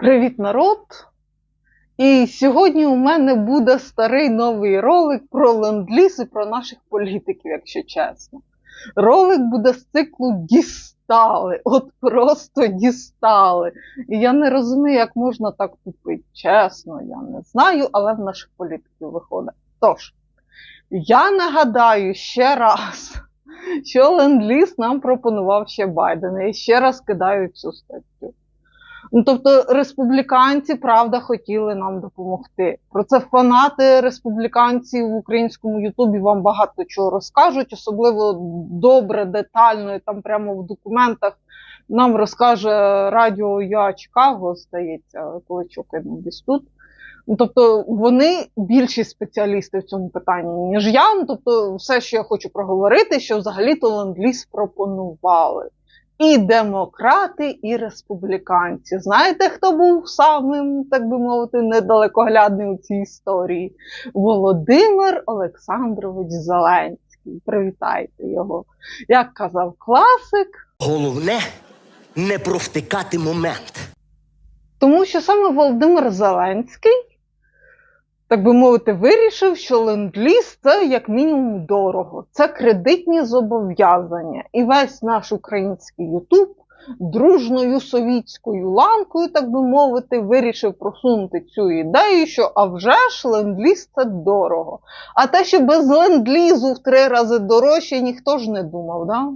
Привіт, народ! І сьогодні у мене буде старий новий ролик про ленд-ліз і про наших політиків, якщо чесно. Ролик буде з циклу Дістали. От просто дістали. І я не розумію, як можна так тупити. Чесно, я не знаю, але в наших політиків виходить. Тож, я нагадаю ще раз, що ленд-ліз нам пропонував ще Байден. І ще раз кидаю цю статтю. Ну, тобто республіканці, правда, хотіли нам допомогти. Про це фанати республіканців в українському Ютубі вам багато чого розкажуть, особливо добре, детально, і там прямо в документах нам розкаже Радіо Я Чикаго, здається, коли чокаємо десь тут. Ну, тобто вони більші спеціалісти в цьому питанні, ніж я. Ну, тобто, все, що я хочу проговорити, що взагалі-то ленд-ліз пропонували. І демократи, і республіканці. Знаєте, хто був самим, так би мовити, недалекоглядним у цій історії? Володимир Олександрович Зеленський. Привітайте його. Як казав класик, Головне не провтикати момент. тому що саме Володимир Зеленський, так би мовити, вирішив, що ленд-ліз це як мінімум дорого. Це кредитні зобов'язання. І весь наш український Ютуб дружною совітською ланкою, так би мовити, вирішив просунути цю ідею, що а вже ж ленд-ліз це дорого. А те, що без ленд-лізу в три рази дорожче, ніхто ж не думав, да?